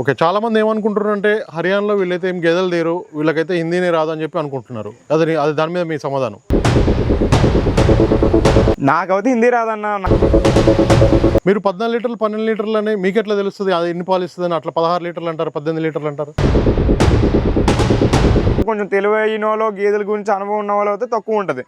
Okay చాలా మంది ఏమనుకుంటున్నారు అంటే హర్యానాలో వీళ్ళైతే ఏం గెదలు లేరు వీళ్ళకైతే హిందీనే రాదు అని చెప్పి అనుకుంటున్నారు. అది అది దాని మీద మీ సమాధానం. నాకైతే హిందీ రాదన్న. మీరు పద్నాలుగు లీటర్లు పన్నెండు లీటర్లు అని మీకు ఎట్లా తెలుస్తుంది? అది ఎన్ని పాలు ఇస్తుంది అని అట్లా పదహారు లీటర్లు అంటారు పద్దెనిమిది లీటర్లు అంటారు? కొంచెం తెలివైన వాళ్ళు గేదెల గురించి అనుభవం ఉన్న వాళ్ళు అయితే తక్కువ ఉంటుంది.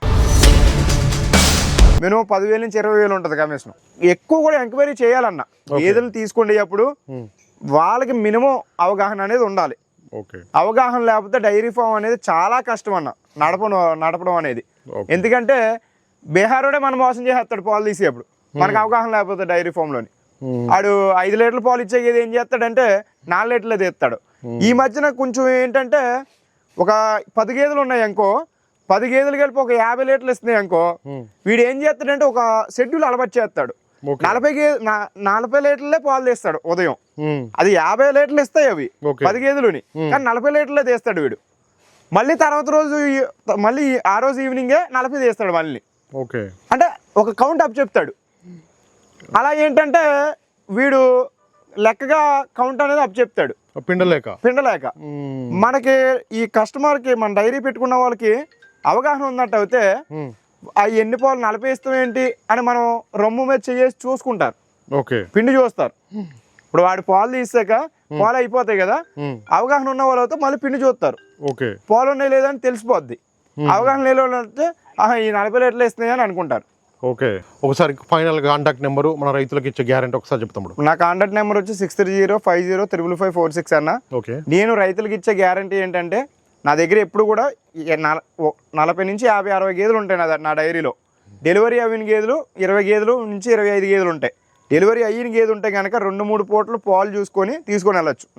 మినిమం పదివేల నుంచి ఇరవై వేలు ఉంటుంది కమిషన్ ఎక్కువ కూడా ఎంక్వైరీ చేయాలన్న. గేదెలు తీసుకునేటప్పుడు Hmm. వాళ్ళకి మినిమం అవగాహన అనేది ఉండాలి ఓకే అవగాహన లేకపోతే డైరీ ఫామ్ అనేది చాలా కష్టం అన్న నడపడం నడపడం అనేది. ఎందుకంటే బీహారోడే మనం మోసం చేసేస్తాడు పాలు తీసేప్పుడు మనకు అవగాహన లేకపోతే డైరీ ఫామ్లోని. ఆడు ఐదు లీటర్ల పాలు ఇచ్చే గేదె ఏం చేస్తాడంటే నాలుగు లీటర్లు తీస్తాడు ఈ మధ్యన కొంచెం ఏంటంటే ఒక పది గేదెలు ఉన్నాయి అనుకో పది గేదెలు కలిపి ఒక యాభై లీటర్లు ఇస్తున్నాయి అనుకో. వీడు ఏం చేస్తాడంటే ఒక షెడ్యూల్ అలవాటు చేస్తాడు. నలభై నలభై లీటర్లే పాలు తీస్తాడు ఉదయం. అది యాభై లీటర్లు ఇస్తాయి అవి. పది గేదెలుని కానీ నలభై లీటర్లే తీస్తాడు వీడు. మళ్ళీ తర్వాత రోజు మళ్ళీ ఆ రోజు ఈవినింగే నలభై తీస్తాడు మళ్ళీ ఓకే. అంటే ఒక కౌంట్ అప్ చెప్తాడు. అలా ఏంటంటే వీడు లెక్కగా కౌంట్ అనేది అప్ చెప్తాడు. పిండలేక. పిండలేక. మనకి ఈ కస్టమర్కి మన డైరీ పెట్టుకున్న వాళ్ళకి అవగాహన ఉన్నట్టు అయితే ఆ ఎన్ని పాలు నలభై ఇస్తాం ఏంటి అని మనం రొమ్ము మీద చేసి చూసుకుంటారు. ఓకే. పిండి చూస్తారు. ఇప్పుడు వాడి పాలు తీసాక పాలు అయిపోతాయి కదా. అవగాహన ఉన్న వాళ్ళు అయితే మళ్ళీ పిండి చూస్తారు. ఓకే. పాలు ఉన్నాయి లేదని తెలిసిపోద్ది. అవగాహన లేని వాళ్ళు ఆహా ఈ నలభై లీటర్లు ఇస్తున్నాయి అని అనుకుంటారు. ఓకే. ఒకసారి ఫైనల్ కాంటాక్ట్ నెంబరు మన రైతులకు ఇచ్చే గ్యారెంటీ ఒకసారి చెప్తాము నా కాంటాక్ట్ నెంబర్ వచ్చి six three zero five zero triple five four six అన్న. ఓకే. నేను రైతులకు ఇచ్చే గ్యారంటీ ఏంటంటే నా దగ్గర ఎప్పుడు కూడా నలభై నుంచి యాభై అరవై గేదెలు ఉంటాయి నా నా డైరీలో. డెలివరీ అయిన గేదెలు ఇరవై గేదెలు నుంచి ఇరవై ఐదు గేదెలు ఉంటాయి. డెలివరీ అయిన గేదె ఉంటే కనుక రెండు మూడు పూటలు పాలు చూసుకొని తీసుకొని వెళ్ళొచ్చు.